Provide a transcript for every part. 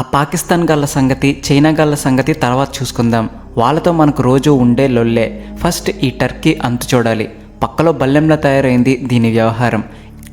ఆ పాకిస్తాన్ గళ్ళ సంగతి చైనా గళ్ళ సంగతి తర్వాత చూసుకుందాం. వాళ్ళతో మనకు రోజు ఉండే లొల్లే. ఫస్ట్ ఈ టర్కీ అంతు చూడాలి. పక్కలో బల్లెంలా తయారైంది దీని వ్యవహారం.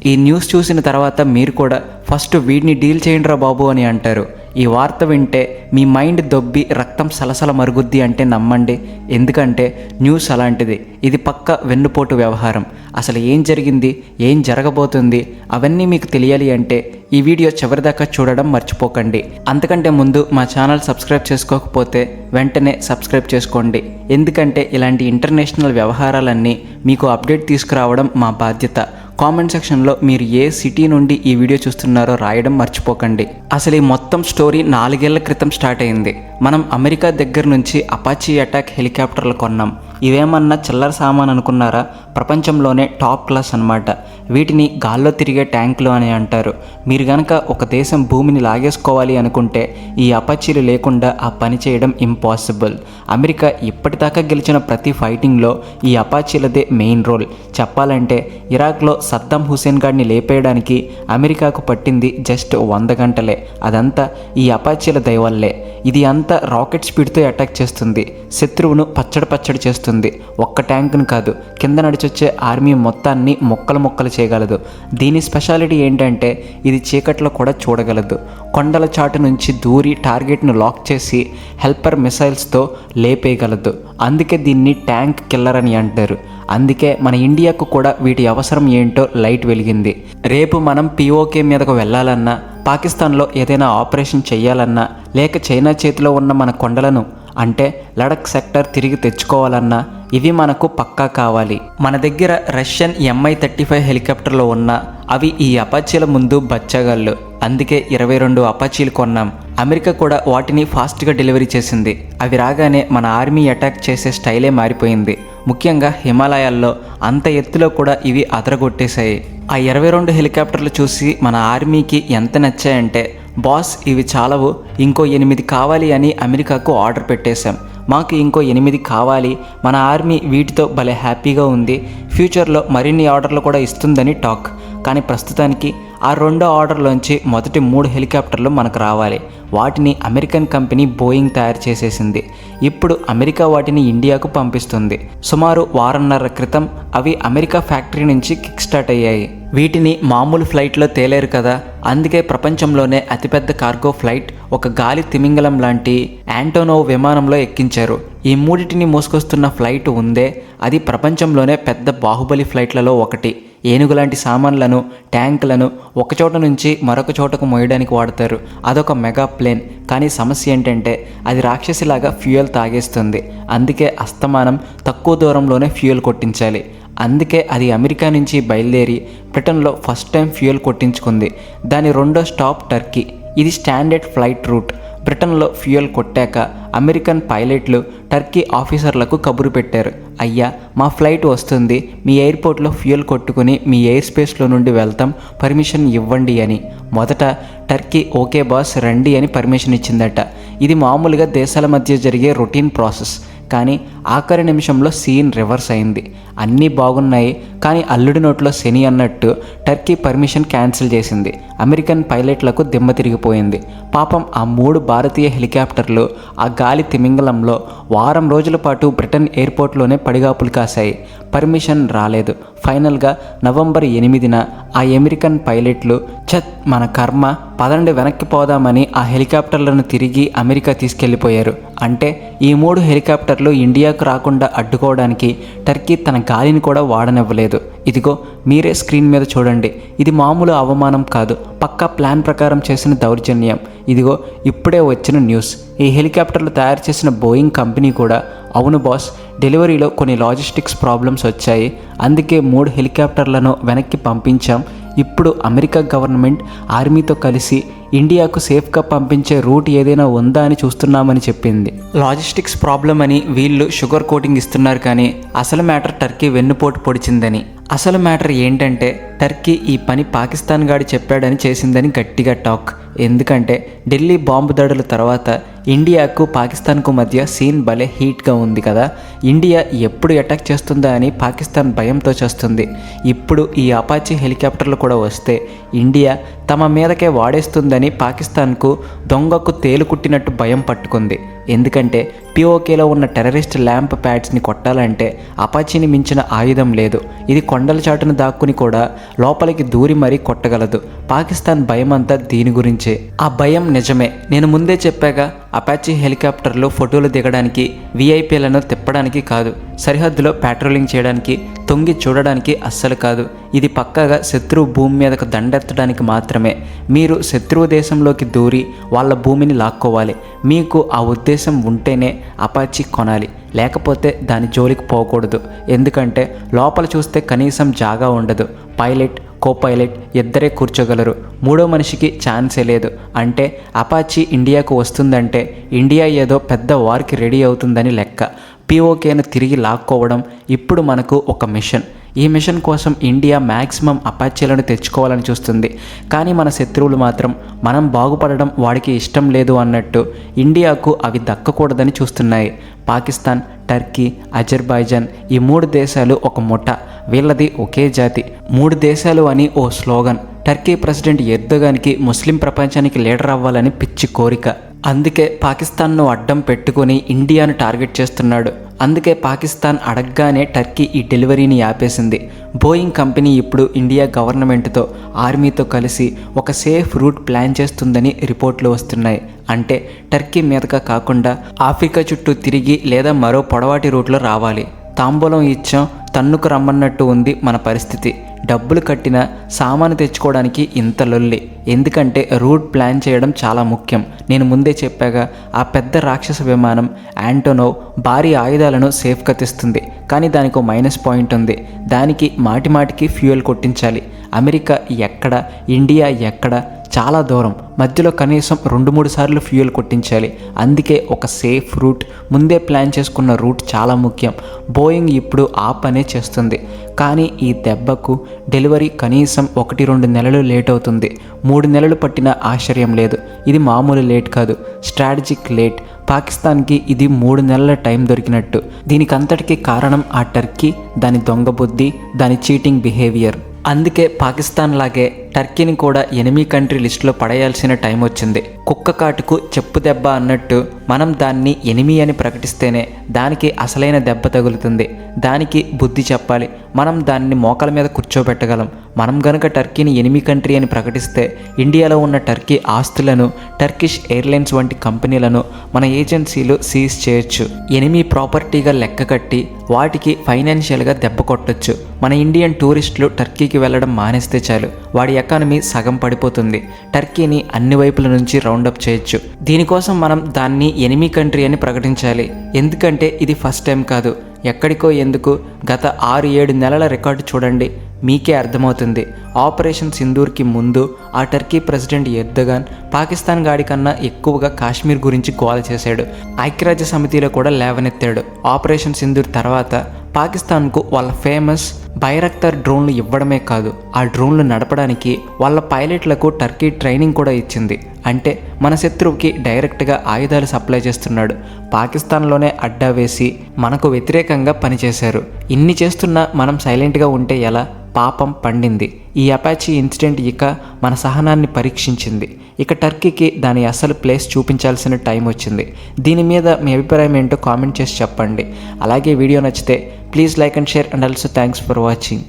ఈ న్యూస్ చూసిన తర్వాత మీరు కూడా ఫస్ట్ వీడిని డీల్ చేయండిరా బాబు అని అంటారు. ఈ వార్త వింటే మీ మైండ్ దొబ్బి రక్తం సలసల మరుగుద్ది అంటే నమ్మండి. ఎందుకంటే న్యూస్ అలాంటిది. ఇది పక్క వెన్నుపోటు వ్యవహారం. అసలు ఏం జరిగింది? ఏం జరగబోతుంది? అవన్నీ మీకు తెలియాలి అంటే ఈ వీడియో చివరిదాకా చూడడం మర్చిపోకండి. అంతకంటే ముందు మా ఛానల్ సబ్స్క్రైబ్ చేసుకోకపోతే వెంటనే సబ్స్క్రైబ్ చేసుకోండి. ఎందుకంటే ఇలాంటి ఇంటర్నేషనల్ వ్యవహారాలన్నీ మీకు అప్డేట్ తీసుకురావడం మా బాధ్యత. కామెంట్ సెక్షన్లో మీరు ఏ సిటీ నుండి ఈ వీడియో చూస్తున్నారో రాయడం మర్చిపోకండి. అసలు ఈ మొత్తం స్టోరీ నాలుగేళ్ళ క్రితం స్టార్ట్ అయింది. మనం అమెరికా దగ్గర నుంచి అపాచీ అటాక్ హెలికాప్టర్లు కొన్నాం. ఇవేమన్నా చిల్లర సామాన్ అనుకున్నారా? ప్రపంచంలోనే టాప్ క్లాస్ అన్నమాట. వీటిని గాల్లో తిరిగే ట్యాంకులు అని అంటారు. మీరు గనక ఒక దేశం భూమిని లాగేసుకోవాలి అనుకుంటే ఈ అపాచీలు లేకుండా ఆ పని చేయడం ఇంపాసిబుల్ అమెరికా ఇప్పటిదాకా గెలిచిన ప్రతి ఫైటింగ్లో ఈ అపాచీలదే మెయిన్ రోల్. చెప్పాలంటే ఇరాక్లో సద్దాం హుసేన్ గాడిని లేపేయడానికి అమెరికాకు పట్టింది జస్ట్ వంద గంటలే. అదంతా ఈ అపాచీల దయవల్లే. ఇది అంతా రాకెట్ స్పీడ్తో అటాక్ చేస్తుంది. శత్రువును పచ్చడి పచ్చడి చేస్తుంది. ఒక్క ట్యాంకును కాదు కింద నడిచొచ్చే ఆర్మీ మొత్తాన్ని మొక్కలు మొక్కలు చేయగలదు. దీని స్పెషాలిటీ ఏంటంటే ఇది చీకట్లో కూడా చూడగలదు. కొండల చాటు నుంచి దూరి టార్గెట్ను లాక్ చేసి హెల్పర్ మిసైల్స్తో లేపేయగలదు. అందుకే దీన్ని ట్యాంక్ కిల్లర్ అని అంటారు. అందుకే మన ఇండియాకు కూడా వీటి అవసరం ఏంటో లైట్ వెలిగింది. రేపు మనం పిఓకే మీదకు వెళ్ళాలన్నా పాకిస్తాన్లో ఏదైనా ఆపరేషన్ చేయాలన్నా లేక చైనా చేతిలో ఉన్న మన కొండలను అంటే లడక్ సెక్టర్ తిరిగి తెచ్చుకోవాలన్నా ఇవి మనకు పక్కా కావాలి. మన దగ్గర రష్యన్ ఎంఐ థర్టీ ఫైవ్ హెలికాప్టర్లు ఉన్న అవి ఈ అపాచీల ముందు బచ్చగాళ్ళు. అందుకే ఇరవై రెండు అపాచీలు కొన్నాం. అమెరికా కూడా వాటిని ఫాస్ట్గా డెలివరీ చేసింది. అవి రాగానే మన ఆర్మీ అటాక్ చేసే స్టైలే మారిపోయింది. ముఖ్యంగా హిమాలయాల్లో అంత ఎత్తులో కూడా ఇవి అదరగొట్టేశాయి. ఆ ఇరవై రెండు హెలికాప్టర్లు చూసి మన ఆర్మీకి ఎంత నచ్చాయంటే బాస్ ఇవి చాలవు. ఇంకో ఎనిమిది కావాలి అని అమెరికాకు ఆర్డర్ పెట్టేశాం. మాకు ఇంకో ఎనిమిది కావాలి. మన ఆర్మీ వీటితో భలే హ్యాపీగా ఉంది. ఫ్యూచర్లో మరిన్ని ఆర్డర్లు కూడా ఇస్తుందని టాక్. కానీ ప్రస్తుతానికి ఆ రెండో ఆర్డర్లోంచి మొదటి మూడు హెలికాప్టర్లు మనకు రావాలి. వాటిని అమెరికన్ కంపెనీ బోయింగ్ తయారు చేసేసింది. ఇప్పుడు అమెరికా వాటిని ఇండియాకు పంపిస్తుంది. సుమారు వారన్నర క్రితం అవి అమెరికా ఫ్యాక్టరీ నుంచి కిక్ స్టార్ట్ అయ్యాయి. వీటిని మామూలు ఫ్లైట్లో తేలేరు కదా. అందుకే ప్రపంచంలోనే అతిపెద్ద కార్గో ఫ్లైట్ ఒక గాలి తిమింగలం లాంటి యాంటోనో విమానంలో ఎక్కించారు. ఈ మూడిటిని మోసుకొస్తున్న ఫ్లైట్ ఉందే. అది ప్రపంచంలోనే పెద్ద బాహుబలి ఫ్లైట్లలో ఒకటి. ఏనుగు లాంటి సామాన్లను ట్యాంకులను ఒకచోట నుంచి మరొక చోటకు మోయడానికి వాడతారు. అదొక మెగా ప్లేన్. కానీ సమస్య ఏంటంటే అది రాక్షసిలాగా ఫ్యూయల్ తాగేస్తుంది. అందుకే అస్తమానం తక్కువ దూరంలోనే ఫ్యూయల్ కొట్టించాలి. అందుకే అది అమెరికా నుంచి బయలుదేరి బ్రిటన్లో ఫస్ట్ టైం ఫ్యూయల్ కొట్టించుకుంది. దాని రెండో స్టాప్ టర్కీ. ఇది స్టాండర్డ్ ఫ్లైట్ రూట్. బ్రిటన్లో ఫ్యూయల్ కొట్టాక అమెరికన్ పైలట్లు టర్కీ ఆఫీసర్లకు కబురు పెట్టారు. అయ్యా మా ఫ్లైట్ వస్తుంది. మీ ఎయిర్పోర్ట్లో ఫ్యూయల్ కొట్టుకుని మీ ఎయిర్ స్పేస్లో నుండి వెళ్తాం. పర్మిషన్ ఇవ్వండి అని. మొదట టర్కీ ఓకే బాస్ రండి అని పర్మిషన్ ఇచ్చిందట. ఇది మామూలుగా దేశాల మధ్య జరిగే రొటీన్ ప్రాసెస్. కానీ ఆఖరి నిమిషంలో సీన్ రివర్స్ అయింది. అన్నీ బాగున్నాయి. కానీ అల్లుడి నోట్లో శని అన్నట్టు టర్కీ పర్మిషన్ క్యాన్సిల్ చేసింది. అమెరికన్ పైలట్లకు దిమ్మ తిరిగిపోయింది. పాపం ఆ మూడు భారతీయ హెలికాప్టర్లు ఆ గాలి తిమింగలంలో వారం రోజుల పాటు బ్రిటన్ ఎయిర్పోర్ట్లోనే పడిగాపులు కాశాయి. పర్మిషన్ రాలేదు. ఫైనల్గా నవంబర్ ఎనిమిదిన ఆ అమెరికన్ పైలట్లు ఛత్ మన కర్మ పదండి వెనక్కి పోదామని ఆ హెలికాప్టర్లను తిరిగి అమెరికా తీసుకెళ్ళిపోయారు. అంటే ఈ మూడు హెలికాప్టర్లు ఇండియాకు రాకుండా అడ్డుకోవడానికి టర్కీ తన గాలిని కూడా వాడనివ్వలేదు. ఇదిగో మీరే స్క్రీన్ మీద చూడండి. ఇది మామూలు అవమానం కాదు. పక్కా ప్లాన్ ప్రకారం చేసిన దౌర్జన్యం. ఇదిగో ఇప్పుడే వచ్చిన న్యూస్. ఈ హెలికాప్టర్లు తయారు చేసిన బోయింగ్ కంపెనీ కూడా అవును బాస్ డెలివరీలో కొన్ని లాజిస్టిక్స్ ప్రాబ్లమ్స్ వచ్చాయి. అందుకే మూడు హెలికాప్టర్లను వెనక్కి పంపించాం. ఇప్పుడు అమెరికా గవర్నమెంట్ ఆర్మీతో కలిసి ఇండియాకు సేఫ్గా పంపించే రూట్ ఏదైనా ఉందా అని చూస్తున్నామని చెప్పింది. లాజిస్టిక్స్ ప్రాబ్లం అని వీళ్ళు షుగర్ కోటింగ్ ఇస్తున్నారు కానీ అసలు మ్యాటర్ టర్కీ వెన్నుపోటు పొడిచిందని. అసలు మ్యాటర్ ఏంటంటే టర్కీ ఈ పని పాకిస్తాన్ గాడి చెప్పాడని చేసిందని గట్టిగా టాక్. ఎందుకంటే ఢిల్లీ బాంబు దాడుల తర్వాత ఇండియాకు పాకిస్తాన్కు మధ్య సీన్ భలే హీట్గా ఉంది కదా. ఇండియా ఎప్పుడు అటాక్ చేస్తుందా అని పాకిస్తాన్ భయంతో చేస్తుంది. ఇప్పుడు ఈ అపాచీ హెలికాప్టర్లు కూడా వస్తే ఇండియా తమ మీదకే వాడేస్తుందని పాకిస్తాన్కు దొంగకు తేలుకుట్టినట్టు భయం పట్టుకుంది. ఎందుకంటే పిఓకేలో ఉన్న టెర్రరిస్ట్ ల్యాంప్ ప్యాడ్స్ని కొట్టాలంటే అపాచీని మించిన ఆయుధం లేదు. ఇది కొండల చాటును దాక్కుని కూడా లోపలికి దూరి మరీ కొట్టగలదు. పాకిస్తాన్ భయం అంతా దీని గురించే. ఆ భయం నిజమే. నేను ముందే చెప్పాగా అపాచీ హెలికాప్టర్లు ఫోటోలు దిగడానికి విఐపీలను తిప్పడానికి కాదు. సరిహద్దులో పెట్రోలింగ్ చేయడానికి తొంగి చూడడానికి అస్సలు కాదు. ఇది పక్కాగా శత్రువు భూమి మీదకు దండెత్తడానికి మాత్రమే. మీరు శత్రువు దేశంలోకి దూరి వాళ్ళ భూమిని లాక్కోవాలి. మీకు ఆ ఉద్దేశం ఉంటేనే అపాచి కొనాలి. లేకపోతే దాని జోలికి పోకూడదు. ఎందుకంటే లోపల చూస్తే కనీసం జాగా ఉండదు. పైలట్ కో పైలట్ ఇద్దరే కూర్చోగలరు. మూడో మనిషికి ఛాన్సే లేదు. అంటే అపాచీ ఇండియాకు వస్తుందంటే ఇండియా ఏదో పెద్ద వార్కి రెడీ అవుతుందని లెక్క. పిఓకేను తిరిగి లాక్కోవడం ఇప్పుడు మనకు ఒక మిషన్. ఈ మిషన్ కోసం ఇండియా మ్యాక్సిమం అపాచీలను తెచ్చుకోవాలని చూస్తుంది. కానీ మన శత్రువులు మాత్రం మనం బాగుపడడం వాడికి ఇష్టం లేదు అన్నట్టు ఇండియాకు అవి దక్కకూడదని చూస్తున్నాయి. పాకిస్తాన్ టర్కీ అజర్బైజాన్ ఈ మూడు దేశాలు ఒక ముఠ. వీళ్ళది ఒకే జాతి. మూడు దేశాలు అని ఓ స్లోగన్. టర్కీ ప్రెసిడెంట్ ఎర్దోగానికి ముస్లిం ప్రపంచానికి లీడర్ అవ్వాలని పిచ్చి కోరిక. అందుకే పాకిస్తాన్ను అడ్డం పెట్టుకుని ఇండియాను టార్గెట్ చేస్తున్నాడు. అందుకే పాకిస్తాన్ అడగగానే టర్కీ ఈ డెలివరీని ఆపేసింది. బోయింగ్ కంపెనీ ఇప్పుడు ఇండియా గవర్నమెంట్తో ఆర్మీతో కలిసి ఒక సేఫ్ రూట్ ప్లాన్ చేస్తుందని రిపోర్ట్లు వస్తున్నాయి. అంటే టర్కీ మీదగా కాకుండా ఆఫ్రికా చుట్టూ తిరిగి లేదా మరో పొడవాటి రూట్లో రావాలి. తాంబూలం ఇచ్చాం తన్నుకు రమ్మన్నట్టు ఉంది మన పరిస్థితి. డబ్బులు కట్టిన సామాను తెచ్చుకోవడానికి ఇంత లొల్లి. ఎందుకంటే రూట్ ప్లాన్ చేయడం చాలా ముఖ్యం. నేను ముందే చెప్పాగా ఆ పెద్ద రాక్షస విమానం యాంటోనో భారీ ఆయుధాలను సేఫ్గా తెస్తుంది. కానీ దానికి మైనస్ పాయింట్ ఉంది. దానికి మాటిమాటికి ఫ్యూయల్ కొట్టించాలి. అమెరికా ఎక్కడ? ఇండియా ఎక్కడ? చాలా దూరం. మధ్యలో కనీసం రెండు మూడు సార్లు ఫ్యూయల్ కొట్టించాలి. అందుకే ఒక సేఫ్ రూట్. ముందే ప్లాన్ చేసుకున్న రూట్ చాలా ముఖ్యం. బోయింగ్ ఇప్పుడు ఆ పనే చేస్తుంది. కానీ ఈ దెబ్బకు డెలివరీ కనీసం ఒకటి రెండు నెలలు లేట్ అవుతుంది. మూడు నెలలు పట్టిన ఆశ్చర్యం లేదు. ఇది మామూలు లేట్ కాదు. Strategic late. పాకిస్తాన్కి ఇది మూడు నెలల టైం దొరికినట్టు. దీనికంతటికీ కారణం ఆ టర్కీ దాని దొంగ బుద్ధి దాని చీటింగ్ బిహేవియర్. అందుకే పాకిస్తాన్ లాగే టర్కీని కూడా ఎనిమి కంట్రీ లిస్టులో పడేయాల్సిన టైం వచ్చింది. కుక్క కాటుకు చెప్పు దెబ్బ అన్నట్టు మనం దాన్ని ఎనిమి అని ప్రకటిస్తేనే దానికి అసలైన దెబ్బ తగులుతుంది. దానికి బుద్ధి చెప్పాలి. మనం దాన్ని మోకాల మీద కూర్చోబెట్టగలం. మనం గనుక టర్కీని ఎనిమి కంట్రీ అని ప్రకటిస్తే ఇండియాలో ఉన్న టర్కీ ఆస్తులను టర్కిష్ ఎయిర్లైన్స్ వంటి కంపెనీలను మన ఏజెన్సీలు సీజ్ చేయొచ్చు. ఎనిమి ప్రాపర్టీగా లెక్క కట్టి వాటికి ఫైనాన్షియల్గా దెబ్బ కొట్టొచ్చు. మన ఇండియన్ టూరిస్టులు టర్కీకి వెళ్ళడం మానేస్తే చాలు. వాడి ఎకానమీ సగం పడిపోతుంది. టర్కీని అన్ని వైపుల నుంచి రౌండప్ చేయొచ్చు. దీనికోసం మనం దాన్ని ఎనిమి కంట్రీ అని ప్రకటించాలి. ఎందుకంటే ఇది ఫస్ట్ టైం కాదు. ఎక్కడికో ఎందుకు గత ఆరు ఏడు నెలల రికార్డు చూడండి. మీకే అర్థమవుతుంది. ఆపరేషన్ సింధూర్కి ముందు ఆ టర్కీ ప్రెసిడెంట్ ఎర్దగాన్ పాకిస్తాన్ గాడి కన్నా ఎక్కువగా కాశ్మీర్ గురించి గోల చేశాడు. ఐక్యరాజ్య సమితిలో కూడా లేవనెత్తాడు. ఆపరేషన్ సింధూర్ తర్వాత పాకిస్తాన్కు వాళ్ళ ఫేమస్ బైరక్తర్ డ్రోన్లు ఇవ్వడమే కాదు ఆ డ్రోన్లు నడపడానికి వాళ్ళ పైలట్లకు టర్కీ ట్రైనింగ్ కూడా ఇచ్చింది. అంటే మన శత్రువుకి డైరెక్ట్గా ఆయుధాలు సప్లై చేస్తున్నాడు. పాకిస్తాన్లోనే అడ్డా వేసి మనకు వ్యతిరేకంగా పనిచేశారు. ఇన్ని చేస్తున్నా మనం సైలెంట్గా ఉంటే ఎలా? పాపం పండింది. ఈ అపాచీ ఇన్సిడెంట్ ఇక మన సహనాన్ని పరీక్షించింది. ఇక టర్కీకి దాని అసలు ప్లేస్ చూపించాల్సిన టైం వచ్చింది. దీని మీద మీ అభిప్రాయం ఏంటో కామెంట్ చేసి చెప్పండి. అలాగే వీడియో నచ్చితే please like and share and also thanks for watching.